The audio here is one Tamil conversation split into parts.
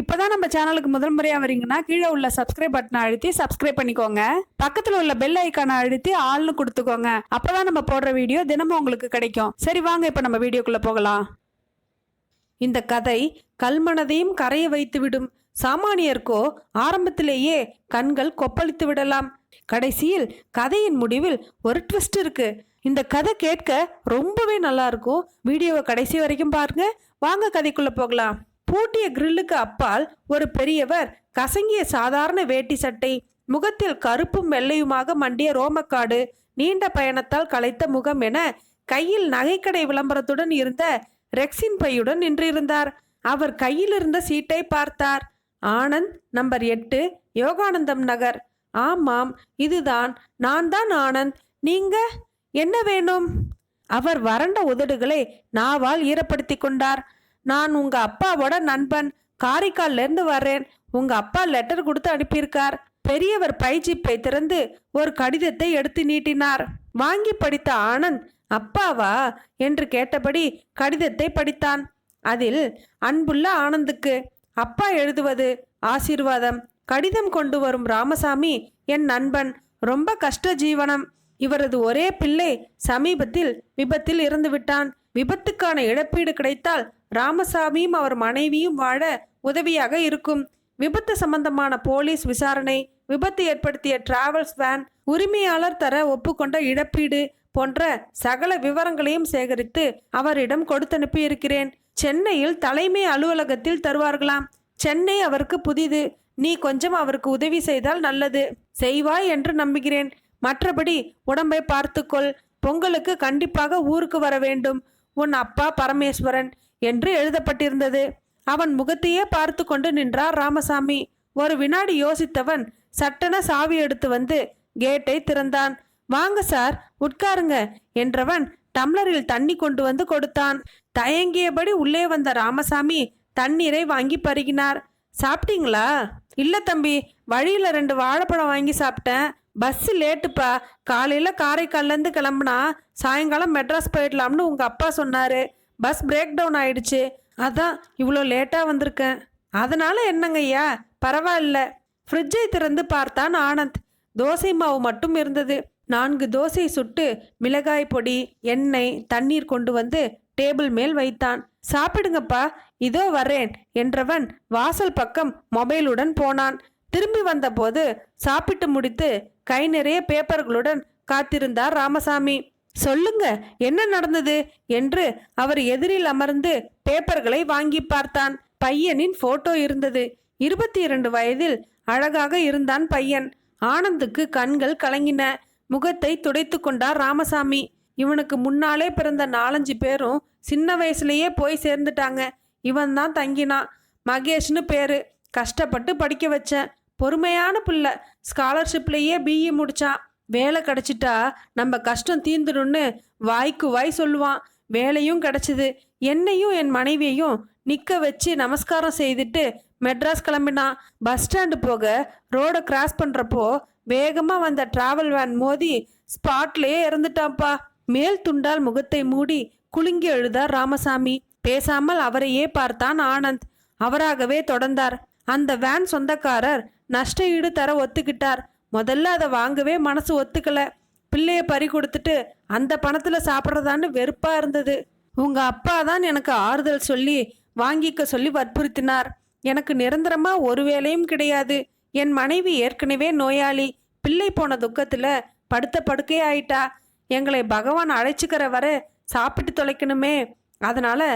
இப்போதான் நம்ம சேனலுக்கு முதல் முறையாக வரீங்கன்னா கீழே உள்ள சப்ஸ்கிரைப் பட்டனை அழுத்தி சப்ஸ்கிரைப் பண்ணிக்கோங்க. பக்கத்தில் உள்ள பெல் ஐக்கானை அழுத்தி ஆள்னு கொடுத்துக்கோங்க. அப்போதான் நம்ம போடுற வீடியோ தினமும் உங்களுக்கு கிடைக்கும். சரி வாங்க இப்போ நம்ம வீடியோக்குள்ளே போகலாம். இந்த கதை கல்மனதையும் கரைய வைத்துவிடும் சாமானியர்க்கோ ஆரம்பத்திலேயே கண்கள் கொப்பளித்து விடலாம். கடைசியில் கதையின் முடிவில் ஒரு ட்விஸ்ட் இருக்கு. இந்த கதை கேட்க ரொம்பவே நல்லா இருக்கும். வீடியோவை கடைசி வரைக்கும் பாருங்க. வாங்க கதைக்குள்ள போகலாம். பூட்டிய கிரில்லுக்கு அப்பால் ஒரு பெரியவர் கசங்கிய சாதாரண வேட்டி சட்டை முகத்தில் கருப்பும் வெள்ளையுமாக மண்டிய ரோமக்காடு நீண்ட பயணத்தால் களைத்த முகம் என கையில் நகைக்கடை விளம்பரத்துடன் இருந்த ரெக்ஸின் பையுடன் நின்றிருந்தார். அவர் கையில் இருந்த சீட்டை பார்த்தார். ஆனந்த் நம்பர் எட்டு யோகானந்தம் நகர். ஆமாம் இதுதான். நான் தான் ஆனந்த். நீங்க? என்ன வேணும்? அவர் வறண்ட உதடுகளை நாவால் ஈரப்படுத்தி கொண்டார். நான் உங்க அப்பாவோட நண்பன். காரைக்கால்ல இருந்து வர்றேன். உங்க அப்பா லெட்டர் கொடுத்து அனுப்பியிருக்கார். பெரியவர் பைஜிப்பை திறந்து ஒரு கடிதத்தை எடுத்து நீட்டினார். வாங்கி படித்த ஆனந்த் அப்பாவா? என்று கேட்டபடி கடிதத்தை படித்தான். அதில் அன்புள்ள ஆனந்துக்கு அப்பா எழுதுவது ஆசீர்வாதம். கடிதம் கொண்டு வரும் ராமசாமி என் நண்பன். ரொம்ப கஷ்ட ஜீவனம். இவரது ஒரே பிள்ளை சமீபத்தில் விபத்தில் இறந்துவிட்டான். விபத்துக்கான இழப்பீடு கிடைத்தால் ராமசாமியும் அவர் மனைவியும் வாழ உதவியாக இருக்கும். விபத்து சம்பந்தமான போலீஸ் விசாரணை விபத்து ஏற்படுத்திய டிராவல்ஸ் வேன் உரிமையாளர் தர ஒப்புக்கொண்ட இழப்பீடு போன்ற சகல விவரங்களையும் சேகரித்து அவரிடம் கொடுத்தனுப்பி இருக்கிறேன் சென்னையில் தலைமை அலுவலகத்தில் தருவார்களாம். சென்னை அவருக்கு புதிது. நீ கொஞ்சம் அவருக்கு உதவி செய்தால் நல்லது. செய்வாய் என்று நம்புகிறேன். மற்றபடி உடம்பை பார்த்துக்கொள். பொங்கலுக்கு கண்டிப்பாக ஊருக்கு வர வேண்டும். உன் அப்பா பரமேஸ்வரன். என்று எழுதப்பட்டிருந்தது. அவன் முகத்தையே பார்த்து கொண்டு நின்றார் ராமசாமி. ஒரு வினாடி யோசித்தவன் சட்டென சாவி எடுத்து வந்து கேட்டை திறந்தான். வாங்க சார் உட்காருங்க என்றவன் டம்ளரில் தண்ணி கொண்டு வந்து கொடுத்தான். தயங்கியபடி உள்ளே வந்த ராமசாமி தண்ணீரை வாங்கி பருகினார். சாப்பிட்டீங்களா? இல்ல தம்பி வழியில ரெண்டு வாழைப்பழம் வாங்கி சாப்பிட்டேன். பஸ் லேட்டுப்பா. காலையில காரைக்கால்லேருந்து கிளம்புனா சாயங்காலம் மெட்ராஸ் போயிடலாம்னு உங்க அப்பா சொன்னாரு. பஸ் பிரேக் டவுன் ஆயிடுச்சு. அதான் இவ்வளோ லேட்டாக வந்திருக்கேன். அதனால என்னங்கய்யா பரவாயில்ல. ஃப்ரிட்ஜை திறந்து பார்த்தான் ஆனந்த். தோசை மாவு மட்டும் இருந்தது. நான்கு தோசை சுட்டு மிளகாய் பொடி எண்ணெய் தண்ணீர் கொண்டு வந்து டேபிள் மேல் வைத்தான். சாப்பிடுங்கப்பா இதோ வரேன் என்றவன் வாசல் பக்கம் மொபைலுடன் போனான். திரும்பி வந்தபோது சாப்பிட்டு முடித்து கை நிறைய பேப்பர்களுடன் காத்திருந்தார் ராமசாமி. சொல்லுங்க என்ன நடந்தது? என்று அவர் எதிரில் அமர்ந்து பேப்பர்களை வாங்கி பார்த்தான். பையனின் போட்டோ இருந்தது. இருபத்தி இரண்டு வயதில் அழகாக இருந்தான் பையன். ஆனந்துக்கு கண்கள் கலங்கின. முகத்தை துடைத்து கொண்டார் ராமசாமி. இவனுக்கு முன்னாலே பிறந்த நாலஞ்சு பேரும் சின்ன வயசுலயே போய் சேர்ந்துட்டாங்க. இவன் தான் தங்கினான். மகேஷ்னு பேரு. கஷ்டப்பட்டு படிக்க வச்சேன். பொறுமையான பிள்ளை. ஸ்காலர்ஷிப்லேயே பிஇ முடிச்சான். வேலை கிடைச்சிட்டா நம்ம கஷ்டம் தீந்துடும்னு வாய்க்கு வாய் சொல்லுவான். வேலையும் கிடைச்சிது. என்னையும் என் மனைவியையும் நிற்க வச்சு நமஸ்காரம் செய்துட்டு மெட்ராஸ் கிளம்பினான். பஸ் ஸ்டாண்டு போக ரோடை கிராஸ் பண்ணுறப்போ வேகமாக வந்த டிராவல் வேன் மோதி ஸ்பாட்லேயே இறந்துட்டான்ப்பா. மேல் துண்டால் முகத்தை மூடி குலுங்கி எழுதார் ராமசாமி. பேசாமல் அவரையே பார்த்தான் ஆனந்த். அவராகவே தொடர்ந்தார். அந்த வேன் சொந்தக்காரர் நஷ்ட ஈடு தர ஒத்துக்கிட்டார். முதல்ல அதை வாங்கவே மனசு ஒத்துக்கலை. பிள்ளைய பறி கொடுத்துட்டு அந்த பணத்தில் சாப்பிட்றதான்னு வெறுப்பாக இருந்தது. உங்கள் அப்பா தான் எனக்கு ஆறுதல் சொல்லி வாங்கிக்க சொல்லி வற்புறுத்தினார். எனக்கு நிரந்தரமாக ஒரு வேலையும் கிடையாது. என் மனைவி ஏற்கனவே நோயாளி. பிள்ளை போன துக்கத்தில் படுத்த படுக்கை ஆயிட்டா. எங்களை பகவான் அழைச்சிக்கிற வர சாப்பிட்டு தொலைக்கணுமே. அதனால்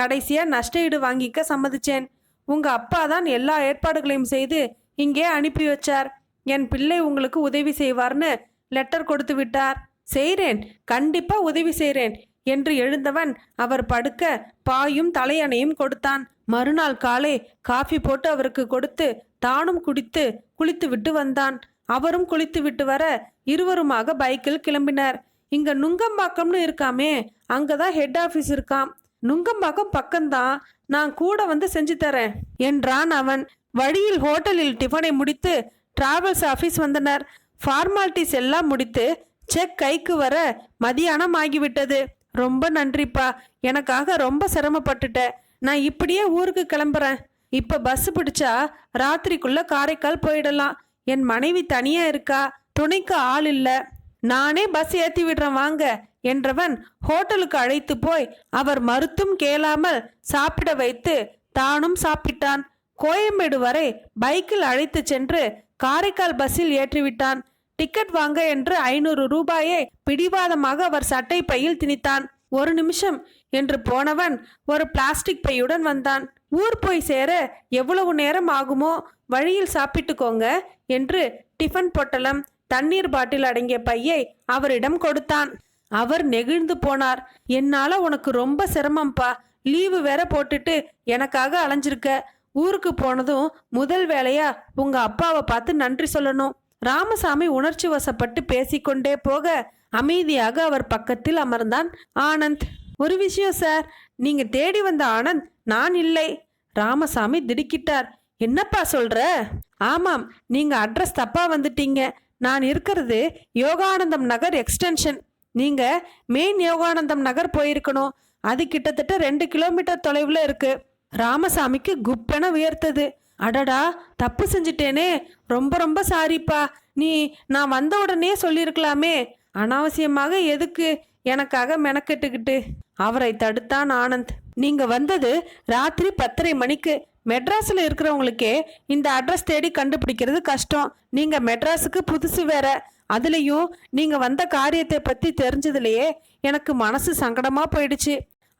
கடைசியாக நஷ்ட ஈடு வாங்கிக்க சம்மதிச்சேன். உங்கள் அப்பா தான் எல்லா ஏற்பாடுகளையும் செய்து இங்கே அனுப்பி வச்சார். என் பிள்ளை உங்களுக்கு உதவி செய்வார்னு லெட்டர் கொடுத்து விட்டார். செய்கிறேன் கண்டிப்பா உதவி செய்கிறேன் என்று எழுந்தவன் அவர் படுக்க பாயும் தலையணையும் கொடுத்தான். மறுநாள் காலை காஃபி போட்டு அவருக்கு கொடுத்து தானும் குடித்து குளித்து விட்டு வந்தான். அவரும் குளித்து விட்டு வர இருவருமாக பைக்கில் கிளம்பினர். இங்க நுங்கம்பாக்கம்னு இருக்காமே அங்கதான் ஹெட் ஆஃபீஸ் இருக்காம். நுங்கம்பாக்கம் பக்கம்தான் நான் கூட வந்து செஞ்சு தரேன் என்றான் அவன். வழியில் ஹோட்டலில் டிஃபனை முடித்து டிராவல்ஸ் ஆஃபீஸ் வந்தனர். ஃபார்மாலிட்டிஸ் எல்லாம் முடித்து செக் கைக்கு வர மதியானம் ஆகிவிட்டது. ரொம்ப நன்றிப்பா. எனக்காக ரொம்ப சிரமப்பட்டுட்ட. நான் இப்படியே ஊருக்கு கிளம்புறேன். இப்போ பஸ் பிடிச்சா ராத்திரிக்குள்ளே காரைக்கால் போயிடலாம். என் மனைவி தனியாக இருக்கா? துணைக்கு ஆள் இல்லை. நானே பஸ் ஏற்றி விடுறேன் வாங்க என்றவன் ஹோட்டலுக்கு அழைத்து போய் அவர் மறுத்தும் கேளாமல் சாப்பிட வைத்து தானும் சாப்பிட்டான். கோயம்பேடு வரை பைக்கில் அழைத்து சென்று காரைக்கால் பஸ்ஸில் ஏற்றிவிட்டான். டிக்கெட் வாங்க என்று ஐநூறு ரூபாயை பிடிவாதமாக அவர் சட்டை பையில் திணித்தான். ஒரு நிமிஷம் என்று போனவன் ஒரு பிளாஸ்டிக் பையுடன் வந்தான். ஊர் போய் சேர எவ்வளவு நேரம் ஆகுமோ? வழியில் சாப்பிட்டுக்கோங்க என்று டிஃபன் பொட்டலம் தண்ணீர் பாட்டில் அடங்கிய பையை அவரிடம் கொடுத்தான். அவர் நெகிழ்ந்து போனார். என்னால உனக்கு ரொம்ப சிரமம்ப்பா லீவு வேற போட்டுட்டு எனக்காக அலைஞ்சிருக்க. ஊருக்கு போனதும் முதல் வேலையா உங்க அப்பாவை பார்த்து நன்றி சொல்லணும். ராமசாமி உணர்ச்சி வசப்பட்டு பேசிக்கொண்டே போக அமைதியாக அவர் பக்கத்தில் அமர்ந்தான். ஆனந்த் ஒரு விஷயம் சார் நீங்க தேடி வந்த ஆனந்த் நான் இல்லை. ராமசாமி திடுக்கிட்டார். என்னப்பா சொல்ற? ஆமாம் நீங்க அட்ரஸ் தப்பா வந்துட்டீங்க. நான் இருக்கிறது யோகானந்தம் நகர் எக்ஸ்டென்ஷன். நீங்க மெயின் யோகானந்தம் நகர் போயிருக்கணும். அது கிட்டத்தட்ட ரெண்டு கிலோமீட்டர் தொலைவில் இருக்குது ராமசாமிக்கு குப்பென உயர்த்தது. அடடா தப்பு செஞ்சிட்டேனே. ரொம்ப ரொம்ப சாரிப்பா. நீ நான் வந்த உடனே சொல்லியிருக்கலாமே. அனாவசியமாக எதுக்கு எனக்காக மெனக்கெட்டுக்கிட்டு? அவரை தடுத்தான் ஆனந்த். நீங்க வந்தது ராத்திரி பத்தரை மணிக்கு. மெட்ராஸில் இருக்கிறவங்களுக்கே இந்த அட்ரஸ் தேடி கண்டுபிடிக்கிறது கஷ்டம். நீங்க மெட்ராஸுக்கு புதுசு வேற. அதுலேயும் நீங்க வந்த காரியத்தை பத்தி தெரிஞ்சதுலயே எனக்கு மனசு சங்கடமா போயிடுச்சு.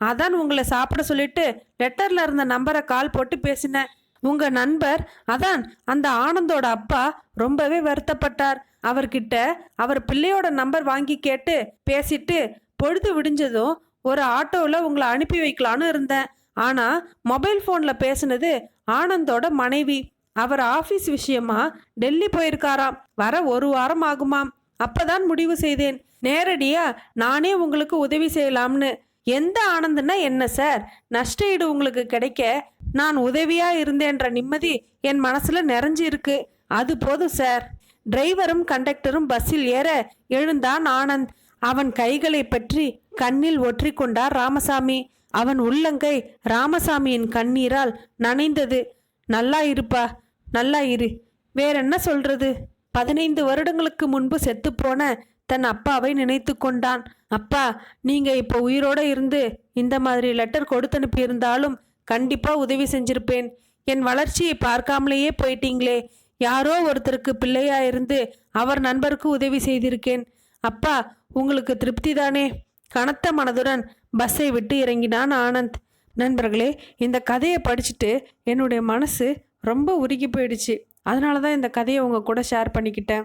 அதான் உங்களை சாப்பிட சொல்லிட்டு லெட்டர்ல இருந்த நம்பரை கால் போட்டு பேசினேன். உங்க நண்பர் அதான் அந்த ஆனந்தோட அப்பா ரொம்பவே வருத்தப்பட்டார். அவர்கிட்ட அவர் பிள்ளையோட நம்பர் வாங்கி கேட்டு பேசிட்டு பொழுது விடிஞ்சதும் ஒரு ஆட்டோவில் உங்களை அனுப்பி வைக்கலான்னு இருந்தேன். ஆனால் மொபைல் ஃபோனில் பேசுனது ஆனந்தோட மனைவி. அவர் ஆஃபீஸ் விஷயமா டெல்லி போயிருக்காராம். வர ஒரு வாரம் ஆகுமாம். அப்பதான் முடிவு செய்தேன். நேரடியாக நானே உங்களுக்கு உதவி செய்யலாம்னு. எந்த ஆனந்தன்னா என்ன சார்? நஷ்ட ஈடு உங்களுக்கு கிடைக்க நான் உதவியா இருந்தேன்ற நிம்மதி என் மனசுல நிறைஞ்சு இருக்கு அது போதும் சார். டிரைவரும் கண்டக்டரும் பஸ்ஸில் ஏற எழுந்தான் ஆனந்த். அவன் கைகளை பற்றி கண்ணில் ஒற்றி கொண்டார் ராமசாமி. அவன் உள்ளங்கை ராமசாமியின் கண்ணீரால் நனைந்தது. நல்லா இருப்பா நல்லா இரு. வேற என்ன சொல்றது? பதினைந்து வருடங்களுக்கு முன்பு செத்துப்போன தன் அப்பாவை நினைத்து கொண்டான். அப்பா நீங்க இப்போ உயிரோட இருந்து இந்த மாதிரி லெட்டர் கொடுத்து அனுப்பியிருந்தாலும் கண்டிப்பா உதவி செஞ்சிருப்பேன். என் வளர்ச்சியை பார்க்காமலேயே போயிட்டீங்களே. யாரோ ஒருத்தருக்கு பிள்ளையா இருந்து அவர் நண்பருக்கு உதவி செய்திருக்கேன். அப்பா உங்களுக்கு திருப்தி தானே? கனத்த மனதுடன் பஸ்ஸை விட்டு இறங்கினான் ஆனந்த். நண்பர்களே இந்த கதையை படிச்சுட்டு என்னுடைய மனசு ரொம்ப உருகி போயிடுச்சு. அதனால தான் இந்த கதையை உங்கள் கூட ஷேர் பண்ணிக்கிட்டேன்.